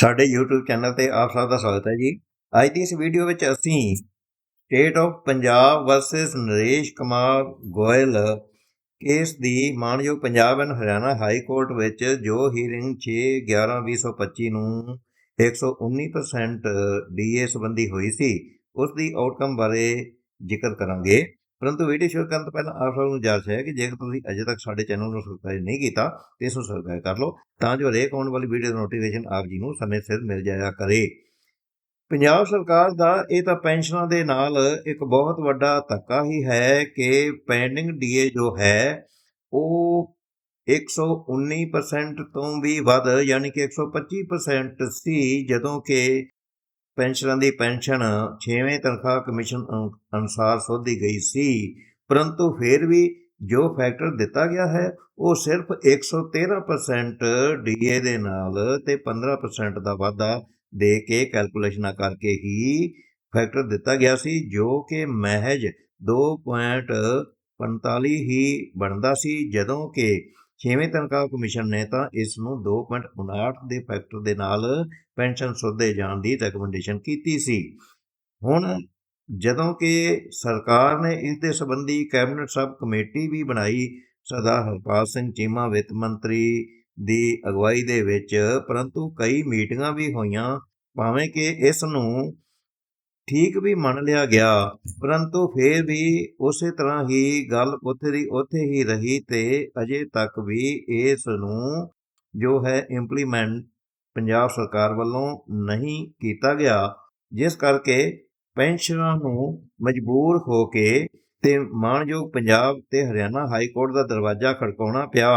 ਸਾਡੇ YouTube channel ਤੇ ਆਪ ਸਭ ਦਾ ਸਵਾਗਤ ਹੈ ਜੀ। ਅੱਜ ਦੀ ਇਸ ਵੀਡੀਓ ਵਿੱਚ ਅਸੀਂ state of Punjab versus Naresh Kumar Goyal case ਦੀ ਮਾਨਯੋਗ Punjab and Haryana high court ਵਿੱਚ ਜੋ ਹੀਅਰਿੰਗ 6 11 2025 ਨੂੰ 119% ਡੀਏ ਸੰਬੰਧੀ ਹੋਈ ਸੀ, ਉਸ ਦੀ ਆਊਟਕਮ ਬਾਰੇ ਜ਼ਿਕਰ ਕਰਾਂਗੇ। ਪਰੰਤੂ ਵੀਡੀਓ ਸ਼ੁਰੂ ਕਰਨ ਤੋਂ ਪਹਿਲਾਂ ਆਪ ਸਭ ਨੂੰ ਗੁਜ਼ਾਰਿਸ਼ ਹੈ ਕਿ ਜੇਕਰ ਤੁਸੀਂ ਅਜੇ ਤੱਕ ਸਾਡੇ ਚੈਨਲ ਨੂੰ ਸਬਸਕ੍ਰਾਈਬ ਨਹੀਂ ਕੀਤਾ, ਤੇ ਇਸ ਨੂੰ ਸਬਸਕ੍ਰਾਈਬ ਕਰ ਲਓ, ਤਾਂ ਜੋ ਰੇਕ ਆਉਣ ਵਾਲੀ ਵੀਡੀਓ ਦਾ ਨੋਟੀਫਿਕੇਸ਼ਨ ਆਪ ਜੀ ਨੂੰ ਸਮੇਂ ਸਿਰ ਮਿਲ ਜਾਇਆ ਕਰੇ। ਪੰਜਾਬ ਸਰਕਾਰ ਦਾ ਇਹ ਤਾਂ ਪੈਨਸ਼ਨਾਂ ਦੇ ਨਾਲ ਇੱਕ ਬਹੁਤ ਵੱਡਾ ਧੱਕਾ ਹੀ ਹੈ ਕਿ ਪੈਂਡਿੰਗ ਡੀਏ ਜੋ ਹੈ, ਉਹ 119% ਤੋਂ ਵੀ ਵੱਧ, ਯਾਨੀ ਕਿ 125% ਸੀ, ਜਦੋਂ ਕਿ ਪੈਨਸ਼ਨਾਂ ਦੀ ਪੈਨਸ਼ਨ 6ਵੇਂ ਤਨਖਾਹ ਕਮਿਸ਼ਨ ਅਨੁ- ਅਨੁਸਾਰ ਸੋਧੀ ਗਈ ਸੀ, ਪਰੰਤੂ ਫਿਰ ਵੀ ਜੋ ਫੈਕਟਰ ਦਿੱਤਾ ਗਿਆ ਹੈ, ਉਹ ਸਿਰਫ 113% ਡੀਏ ਦੇ ਨਾਲ ਤੇ 15% ਦਾ ਵਾਧਾ ਦੇ ਕੇ ਕੈਲਕੂਲੇਸ਼ਨਾਂ ਕਰਕੇ ਹੀ ਫੈਕਟਰ ਦਿੱਤਾ ਗਿਆ ਸੀ, ਜੋ ਕਿ ਮਹਿਜ 2.45 ਹੀ ਬਣਦਾ ਸੀ, ਜਦੋਂ ਕਿ ਛੇਵੇਂ ਤਨਖਾਹ ਕਮਿਸ਼ਨ ਨੇ ਤਾਂ ਇਸ ਨੂੰ 2.59 ਦੇ ਫੈਕਟਰ ਦੇ ਨਾਲ ਪੈਨਸ਼ਨ ਸੋਧੇ ਜਾਣ ਦੀ ਰეკਮੈਂਡੇਸ਼ਨ ਕੀਤੀ ਸੀ। ਹੁਣ ਜਦੋਂ ਕਿ ਸਰਕਾਰ ਨੇ ਇਸ ਦੇ ਸੰਬੰਧੀ ਕੈਬਨਿਟ ਸਬ ਕਮੇਟੀ ਵੀ ਬਣਾਈ ਸਰਦਾਰ ਹਰਪਾਲ ਸਿੰਘ ਚੀਮਾ ਵਿੱਤ ਮੰਤਰੀ ਦੀ ਅਗਵਾਈ ਦੇ ਵਿੱਚ, ਪਰੰਤੂ ਕਈ ਮੀਟਿੰਗਾਂ ਵੀ ਹੋਈਆਂ, ਭਾਵੇਂ ਕਿ ਇਸ ਨੂੰ ਠੀਕ ਵੀ ਮੰਨ ਲਿਆ ਗਿਆ, ਪਰੰਤੂ ਫਿਰ ਵੀ ਉਸੇ ਤਰ੍ਹਾਂ ਹੀ ਗੱਲ ਉੱਥੇ ਦੀ ਉੱਥੇ ਹੀ ਰਹੀ ਤੇ ਅਜੇ ਤੱਕ ਵੀ ਇਸ ਨੂੰ ਜੋ ਹੈ ਇੰਪਲੀਮੈਂਟ ਪੰਜਾਬ ਸਰਕਾਰ ਵੱਲੋਂ ਨਹੀਂ ਕੀਤਾ ਗਿਆ, ਜਿਸ ਕਰਕੇ ਪੈਨਸ਼ਨਰਾਂ ਨੂੰ ਮਜਬੂਰ ਹੋ ਕੇ ਤੇ ਮਾਣਯੋਗ ਪੰਜਾਬ ਤੇ ਹਰਿਆਣਾ ਹਾਈ ਕੋਰਟ ਦਾ ਦਰਵਾਜ਼ਾ ਖੜਕਾਉਣਾ ਪਿਆ।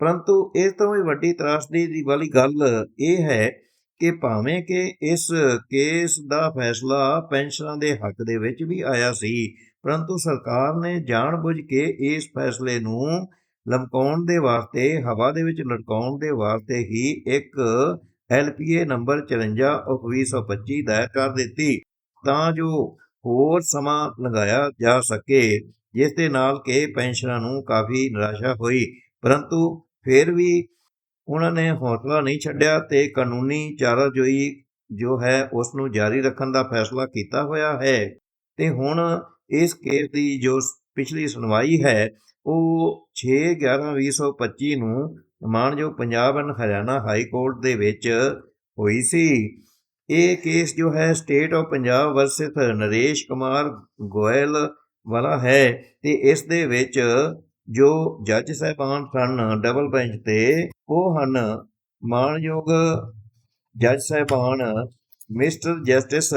ਪਰੰਤੂ ਇਸ ਤੋਂ ਵੀ ਵੱਡੀ ਤਰਾਸਦੀ ਦੀ ਵਾਲੀ ਗੱਲ ਇਹ ਹੈ ਕਿ ਭਾਵੇਂ ਕਿ ਇਸ ਕੇਸ ਦਾ ਫੈਸਲਾ ਪੈਨਸ਼ਨਾਂ ਦੇ ਹੱਕ ਦੇ ਵਿੱਚ ਵੀ ਆਇਆ ਸੀ, ਪਰੰਤੂ ਸਰਕਾਰ ਨੇ ਜਾਣਬੁੱਝ ਕੇ ਇਸ ਫੈਸਲੇ ਨੂੰ ਲਮਕਾਉਣ ਦੇ ਵਾਸਤੇ, ਹਵਾ ਦੇ ਵਿੱਚ ਲਟਕਾਉਣ ਦੇ ਵਾਸਤੇ ਹੀ ਇੱਕ ਐਲਪੀਏ ਨੰਬਰ 54 ਆਫ 2025 ਦਾਇਰ ਕਰ ਦਿੱਤੀ। ਤਾਂ ਜੋ ਹੋਰ ਸਮਾਂ ਲਗਾਇਆ ਜਾ ਸਕੇ, ਜਿਸ ਦੇ ਨਾਲ ਕਿ ਪੈਨਸ਼ਨਾਂ ਨੂੰ ਕਾਫੀ ਨਿਰਾਸ਼ਾ ਹੋਈ। ਪਰੰਤੂ ਫਿਰ ਵੀ ਉਹਨਾਂ ਨੇ ਹੌਸਲਾ ਨਹੀਂ ਛੱਡਿਆ ਤੇ ਕਾਨੂੰਨੀ ਚਾਰਾਜੋਈ ਜੋ ਹੈ ਉਸ ਨੂੰ ਜਾਰੀ ਰੱਖਣ ਦਾ ਫੈਸਲਾ ਕੀਤਾ ਹੋਇਆ ਹੈ। ਤੇ ਹੁਣ ਇਸ ਕੇਸ ਦੀ ਜੋ ਪਿਛਲੀ ਸੁਣਵਾਈ ਹੈ, ਉਹ 6 11 2025 ਨੂੰ ਮਾਨਯੋਗ Punjab and Haryana high court ਦੇ ਵਿੱਚ ਹੋਈ ਸੀ। ਇਹ ਕੇਸ ਜੋ ਹੈ state of Punjab versus Naresh Kumar Goyal ਵਾਲਾ ਹੈ ਤੇ ਇਸ ਦੇ ਵਿੱਚ ਜੋ ਜੱਜ ਸਾਹਿਬਾਨ ਸਨ ਡਬਲ ਬੈਂਚ ਤੇ, ਉਹ ਹਨ ਮਾਨਯੋਗ ਜੱਜ ਸਾਹਿਬਾਨ ਮਿਸਟਰ ਜਸਟਿਸ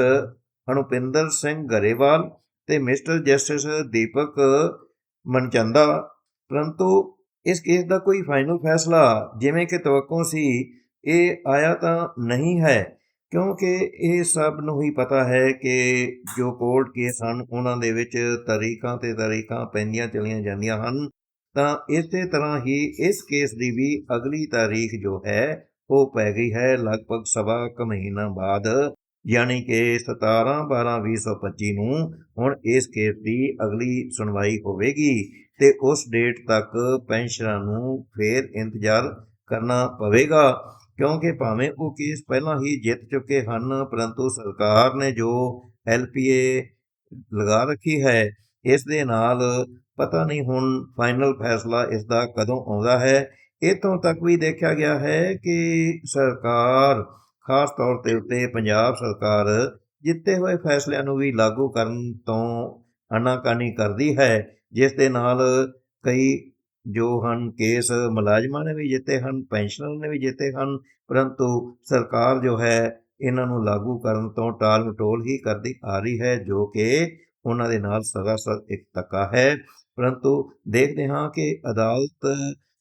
ਅਨੁਪਿੰਦਰ ਸਿੰਘ ਗਰੇਵਾਲ ਤੇ ਮਿਸਟਰ ਜਸਟਿਸ ਦੀਪਕ ਮਨਚੰਦਾ। ਪਰੰਤੂ ਇਸ ਕੇਸ ਦਾ ਕੋਈ ਫਾਈਨਲ ਫੈਸਲਾ ਜਿਵੇਂ ਕਿ ਤਵੱਕੋ ਸੀ, ਇਹ ਆਇਆ ਤਾਂ ਨਹੀਂ ਹੈ, ਕਿਉਂਕਿ ਇਹ ਸਭ ਨੂੰ ਹੀ ਪਤਾ ਹੈ ਕਿ ਜੋ ਕੋਰਟ ਕੇਸ ਹਨ, ਉਹਨਾਂ ਦੇ ਵਿੱਚ ਤਰੀਕਾਂ ਤੇ ਤਰੀਕਾਂ ਪੈਂਦੀਆਂ ਚਲੀਆਂ ਜਾਂਦੀਆਂ ਹਨ। ਤਾਂ ਇਸੇ ਤਰ੍ਹਾਂ ਹੀ ਇਸ ਕੇਸ ਦੀ ਵੀ ਅਗਲੀ ਤਾਰੀਖ ਜੋ ਹੈ, ਉਹ ਪੈ ਗਈ ਹੈ ਲਗਭਗ ਸਵਾ ਕੁ ਮਹੀਨਾ ਬਾਅਦ, ਯਾਨੀ ਕਿ 17 12 2025 ਨੂੰ ਹੁਣ ਇਸ ਕੇਸ ਦੀ ਅਗਲੀ ਸੁਣਵਾਈ ਹੋਵੇਗੀ ਤੇ ਉਸ ਡੇਟ ਤੱਕ ਪੈਨਸ਼ਨਰਾਂ ਨੂੰ ਫੇਰ ਇੰਤਜ਼ਾਰ ਕਰਨਾ ਪਵੇਗਾ, ਕਿਉਂਕਿ ਭਾਵੇਂ ਉਹ ਕੇਸ ਪਹਿਲਾਂ ਹੀ ਜਿੱਤ ਚੁੱਕੇ ਹਨ, ਪਰੰਤੂ ਸਰਕਾਰ ਨੇ ਜੋ ਐਲਪੀਏ ਲਗਾ ਰੱਖੀ ਹੈ ਇਸ ਦੇ ਨਾਲ ਪਤਾ ਨਹੀਂ ਹੁਣ ਫਾਈਨਲ ਫੈਸਲਾ ਇਸ ਦਾ ਕਦੋਂ ਆਉਂਦਾ ਹੈ। ਇਤੋਂ ਤੱਕ ਵੀ ਦੇਖਿਆ ਗਿਆ ਹੈ ਕਿ ਸਰਕਾਰ ਖਾਸ ਤੌਰ ਤੇ ਉੱਤੇ ਪੰਜਾਬ ਸਰਕਾਰ ਜਿੱਤੇ ਹੋਏ ਫੈਸਲਿਆਂ ਨੂੰ ਵੀ ਲਾਗੂ ਕਰਨ ਤੋਂ ਅਨਾਕਾਨੀ ਕਰਦੀ ਹੈ। ਜਿਸ ਦੇ ਨਾਲ ਕਈ ਜੋ ਹਨ ਕੇਸ ਮੁਲਾਜ਼ਮਾਂ ਨੇ ਵੀ ਜਿੱਤੇ ਹਨ, ਪੈਨਸ਼ਨਰ ਨੇ ਵੀ ਜਿੱਤੇ ਹਨ, ਪਰੰਤੂ ਸਰਕਾਰ ਜੋ ਹੈ, ਇਹਨਾਂ ਨੂੰ ਲਾਗੂ ਕਰਨ ਤੋਂ ਟਾਲ ਮਟੋਲ ਹੀ ਕਰਦੀ ਆ ਰਹੀ ਹੈ, ਜੋ ਕਿ ਉਹਨਾਂ ਦੇ ਨਾਲ ਸਰਾਸਰ ਇੱਕ ਧੱਕਾ ਹੈ। ਪਰੰਤੂ ਦੇਖਦੇ ਹਾਂ ਕਿ ਅਦਾਲਤ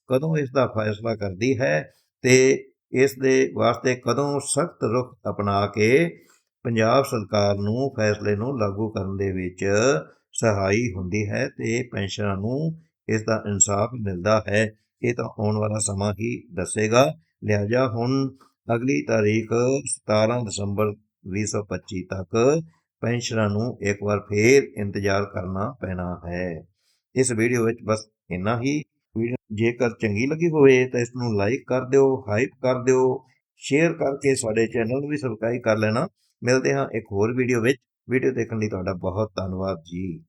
ਕਦੋਂ ਇਸ ਦਾ ਫੈਸਲਾ ਕਰਦੀ ਹੈ ਤੇ ਇਸ ਦੇ ਵਾਸਤੇ ਕਦੋਂ ਸਖਤ ਰੁਖ ਅਪਣਾ ਕੇ ਪੰਜਾਬ ਸਰਕਾਰ ਨੂੰ ਫੈਸਲੇ ਨੂੰ ਲਾਗੂ ਕਰਨ ਦੇ ਵਿੱਚ ਸਹਾਈ ਹੁੰਦੀ ਹੈ ਤੇ ਪੈਨਸ਼ਨਰਾਂ ਨੂੰ ਇਸ ਦਾ ਇਨਸਾਫ ਮਿਲਦਾ ਹੈ। ਇਹ ਤਾਂ ਆਉਣ ਵਾਲਾ ਸਮਾਂ ਹੀ ਦੱਸੇਗਾ। ਲਿਹਾਜ਼ਾ ਹੁਣ ਅਗਲੀ ਤਾਰੀਖ 17 ਦਸੰਬਰ 2025 ਤੱਕ ਪੈਨਸ਼ਨਰਾਂ ਨੂੰ ਇੱਕ ਵਾਰ ਫੇਰ ਇੰਤਜ਼ਾਰ ਕਰਨਾ ਪੈਣਾ ਹੈ। ਇਸ ਵੀਡੀਓ ਵਿੱਚ ਬਸ ਇੰਨਾ ਹੀ। ਵੀਡੀਓ ਜੇਕਰ ਚੰਗੀ ਲੱਗੀ ਹੋਵੇ ਤਾਂ ਇਸ ਨੂੰ ਲਾਈਕ ਕਰ ਦਿਓ, ਹਾਈਪ ਕਰ ਦਿਓ, ਸ਼ੇਅਰ ਕਰਕੇ ਸਾਡੇ ਚੈਨਲ ਨੂੰ ਵੀ ਸਬਸਕ੍ਰਾਈਬ ਕਰ ਲੈਣਾ। ਮਿਲਦੇ ਹਾਂ ਇੱਕ ਹੋਰ ਵੀਡੀਓ ਵਿੱਚ। ਵੀਡੀਓ ਦੇਖਣ ਲਈ ਤੁਹਾਡਾ ਬਹੁਤ ਧੰਨਵਾਦ ਜੀ।